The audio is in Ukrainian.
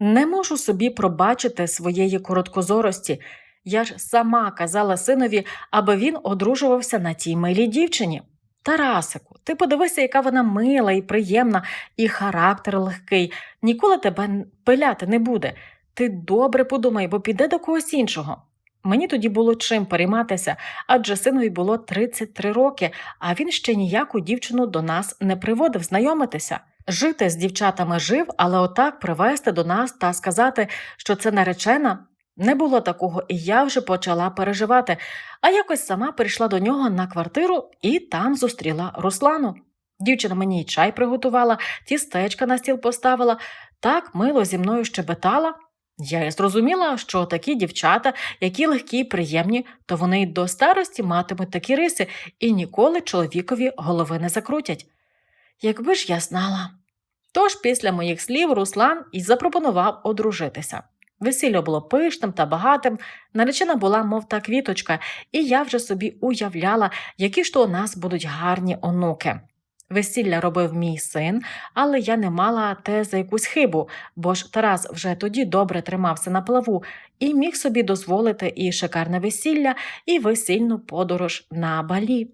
Не можу собі пробачити своєї короткозорості. Я ж сама казала синові, аби він одружувався на тій милій дівчині. Тарасику, ти подивися, яка вона мила і приємна, і характер легкий, ніколи тебе пиляти не буде. Ти добре подумай, бо піде до когось іншого. Мені тоді було чим перейматися, адже синові було 33 роки, а він ще ніяку дівчину до нас не приводив знайомитися. Жити з дівчатами жив, але отак привезти до нас та сказати, що це наречена, не було такого, і я вже почала переживати, а якось сама прийшла до нього на квартиру і там зустріла Руслану. Дівчина мені й чай приготувала, тістечка на стіл поставила, так мило зі мною щебетала. Я й зрозуміла, що такі дівчата, які легкі й приємні, то вони й до старості матимуть такі риси і ніколи чоловікові голови не закрутять. Якби ж я знала. Тож після моїх слів Руслан і запропонував одружитися. Весілля було пишним та багатим, наречена була, мов та квіточка, і я вже собі уявляла, які ж то у нас будуть гарні онуки. Весілля робив мій син, але я не мала те за якусь хибу, бо ж Тарас вже тоді добре тримався на плаву і міг собі дозволити і шикарне весілля, і весільну подорож на балі.